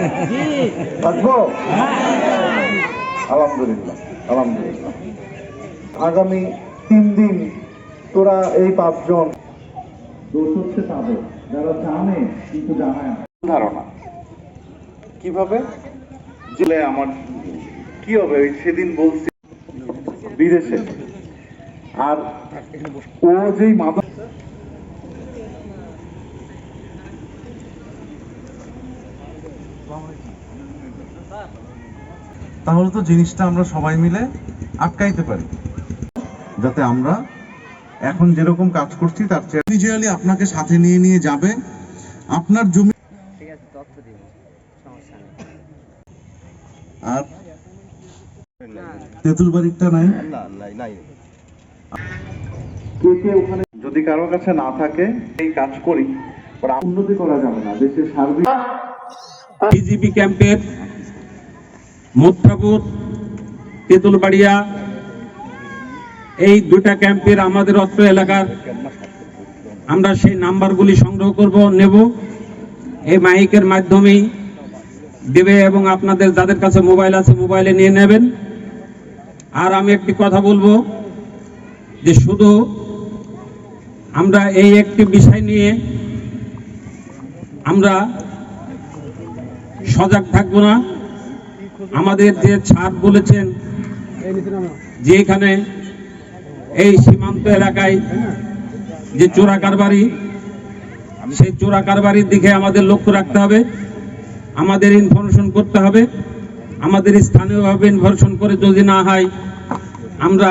আলহামদুলিল্লাহ আলহামদুলিল্লাহ। আগামী তিন দিন তোরা এই পাঁচজন দোষ হচ্ছে তাদের। যারা জানে, কিন্তু জানায় ধারণা? কীভাবে? জেলে আমার কি হবে? ওই সেদিন বলছি। বিদেশে। আর ও যেই মাদক তাহলে তো জিনিসটা আমরা সবাই মিলে আটকাইতে পারি। যাতে আমরা এখন যেরকম কাজ করছি তার চেয়ে ইনিশিয়ালি আপনাকে সাথে নিয়ে নিয়ে যাবে। আপনার জমি ঠিক আছে তথ্য দিব সমস্যা নেই। আর তেঁতুল বাড়িটা নাই? না নাই নাই। কে কে ওখানে যদি কারও কাছে না থাকে এই কাজ করি উন্নতি করা যাবে না দেশের সার্বিক বিজিবি ক্যাম্পের মুত্রাপুর তেঁতুলবাড়িয়া, এই দুটা ক্যাম্পের আমাদের অস্ত্র এলাকার আমরা সেই নাম্বারগুলি সংগ্রহ করব, নেব। এই মাইকের মাধ্যমেই দেবে এবং আপনাদের যাদের কাছে মোবাইল আছে মোবাইলে নিয়ে নেবেন। আর আমি একটি কথা বলব যে শুধু আমরা এই একটি বিষয় নিয়ে আমরা সজাগ থাকব না। আমাদের যে ছাদ বলেছেন, যে এখানে এই সীমান্ত এলাকায় যে চোরা কারবারি, সেই চোরা কারবারির দিকে আমাদের লক্ষ্য রাখতে হবে। আমাদের ইনফরমেশন করতে হবে। আমাদের স্থানীয়ভাবে ইনফরমেশন করে যদি না হয়, আমরা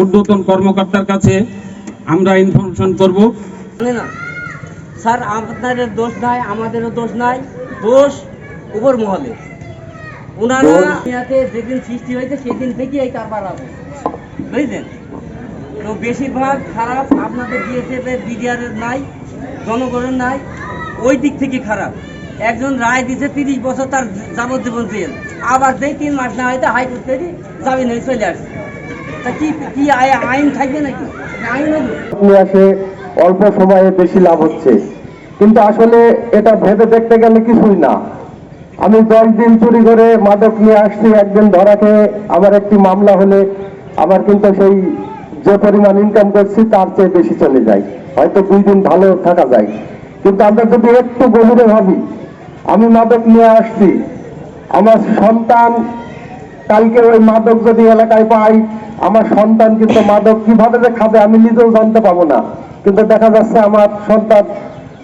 ঊর্ধ্বতন কর্মকর্তার কাছে আমরা ইনফরমেশন করব। স্যার, আপনাদের দোষ নাই, আমাদেরও দোষ নাই। দোষ উপর মহলে। ওনারা যেদিন সৃষ্টি হয়েছে সেদিন থেকে এই কারবার আছে বুঝলেন? তো বেশিরভাগ খারাপ আপনাদের বিএসএফ এর বিডিআর নাই জনগণের নাই ওই দিক থেকে খারাপ। একজন রায় দিছে তিরিশ বছর তার যাবজ্জীবন জেল। আবার যেই তিন মাস না হয়তো হাইকোর্ট থেকে জামিন হয়ে চলে আসছে। তা কি কি আইন থাকবে নাকি? আইন আসে অল্প সময়ে বেশি লাভ হচ্ছে। কিন্তু আসলে এটা ভেবে দেখতে গেলে কিছুই না। আমি দশ দিন চুরি করে মাদক নিয়ে আসছি, একদিন ধরা খেয়ে আমার একটি মামলা হলে আমার কিন্তু সেই যে পরিমাণ ইনকাম করছি তার চেয়ে বেশি চলে যায়। হয়তো দুই দিন ভালো থাকা যায়। কিন্তু আমরা যদি একটু গভীরে ভাবি, আমি মাদক নিয়ে আসছি, আমার সন্তান কালকে ওই মাদক যদি এলাকায় পাই, আমার সন্তান কিন্তু মাদক কীভাবে যে খাবে আমি নিজেও জানতে পাবো না। কিন্তু দেখা যাচ্ছে আমার সন্তান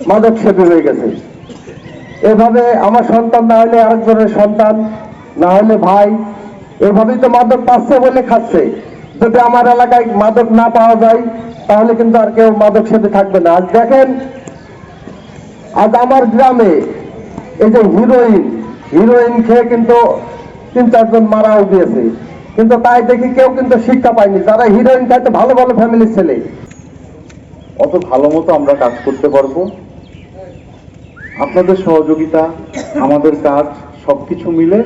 মাদক সেবী হয়ে গেছে। এভাবে আমার সন্তান না হলে আরেকজনের সন্তান, না হলে ভাই, এভাবেই তো মাদক পাচ্ছে বলে খাচ্ছে। যদি আমার এলাকায় মাদক না পাওয়া যায়, তাহলে কিন্তু আর কেউ মাদক সেবী থাকবে না। আজ দেখেন, আজ আমার গ্রামে এই যে হিরোইন হিরোইন খেয়ে কিন্তু তিন চারজন মারাও গিয়েছে। কিন্তু তাই দেখি কেউ কিন্তু শিক্ষা পায়নি। যারা হিরোইন খাইতে ভালো ভালো ফ্যামিলির ছেলে। অত ভালো মতো আমরা কাজ করতে পারব? আপনাদের সহযোগিতা, আমাদের কাজ, সবকিছু মিলে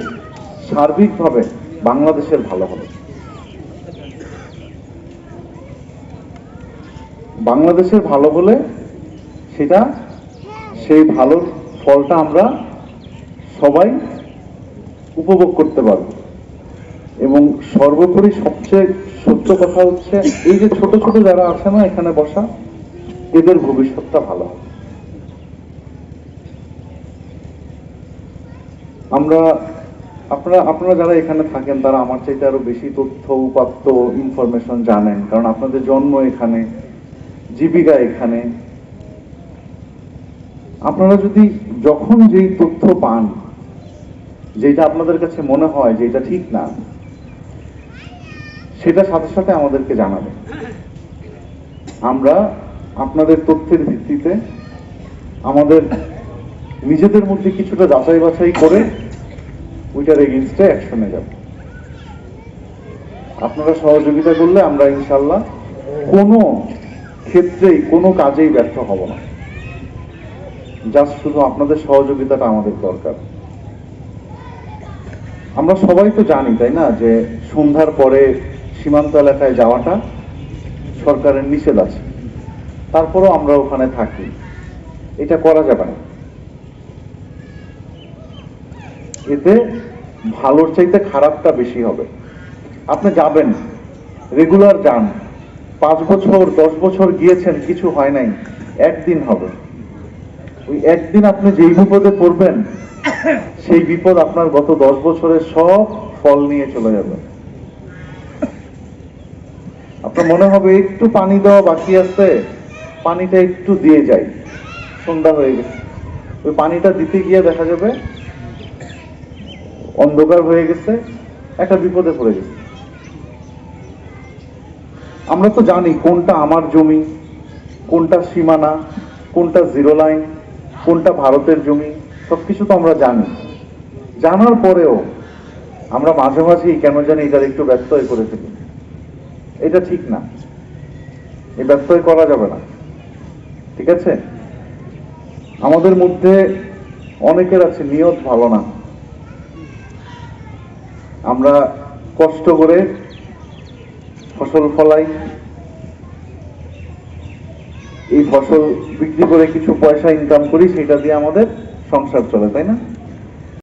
সার্বিকভাবে বাংলাদেশের ভালো হবে। বাংলাদেশের ভালো হলে সেটা, সেই ভালোর ফলটা আমরা সবাই উপভোগ করতে পারব। এবং সর্বোপরি সবচেয়ে সত্য কথা হচ্ছে, এই যে ছোট ছোট যারা আছে না এখানে বসা, এদের ভবিষ্যৎটা ভালো হবে। আমরা, আপনারা আপনারা যারা এখানে থাকেন, তারা আমার চাইতে আরও বেশি তথ্য, উপাত্ত ইনফরমেশন জানেন। কারণ আপনাদের জন্ম এখানে, জীবিকা এখানে। আপনারা যদি যখন যেই তথ্য পান যেটা আপনাদের কাছে মনে হয় যে এটা ঠিক না, সেটা সাথে সাথে আমাদেরকে জানাবেন। আমরা আপনাদের তথ্যের ভিত্তিতে আমাদের নিজেদের মধ্যে কিছুটা যাচাই বাছাই করে ওইটার এগেনস্টে অ্যাকশনে যাব। আপনারা সহযোগিতা করলে আমরা ইনশাল্লাহ কোনো ক্ষেত্রেই, কোনো কাজেই ব্যর্থ হব না। জাস্ট শুধু আপনাদের সহযোগিতাটা আমাদের দরকার। আমরা সবাই তো জানি, তাই না, যে সন্ধ্যার পরে সীমান্ত এলাকায় যাওয়াটা সরকারের নিষেধ আছে। তারপরও আমরা ওখানে থাকি। এটা করা যাবে না। এতে ভালোর চাইতে খারাপটা বেশি হবে। আপনি যাবেন, রেগুলার যান। পাঁচ বছর, দশ বছর গিয়েছেন, কিছু হয় নাই। একদিন হবে। ওই একদিন আপনি যেই বিপদে পড়বেন, সেই বিপদ আপনার গত দশ বছরের সব ফল নিয়ে চলে যাবে। আপনার মনে হবে, একটু পানি দেওয়া বাকি আছে, পানিটা একটু দিয়ে যাই। সন্ধ্যা হয়ে গেছে। ওই পানিটা দিতে গিয়ে দেখা যাবে অন্ধকার হয়ে গেছে, একটা বিপদে পড়ে গেছে। আমরা তো জানি কোনটা আমার জমি, কোনটা সীমানা, কোনটা জিরো লাইন কোনটা ভারতের জমি, সবকিছু তো আমরা জানি। জানার পরেও আমরা মাঝে মাঝেই কেন জানি এটার একটু ব্যত্যয় করে থাকি এটা ঠিক না। এই ব্যত্যয় করা যাবে না। ঠিক আছে? আমাদের মধ্যে অনেকের আছে নিয়ত ভালো না আমরা কষ্ট করে ফসল ফলাই, এই ফসল বিক্রি করে কিছু পয়সা ইনকাম করি, সেটা দিয়ে আমাদের সংসার চলে, তাই না?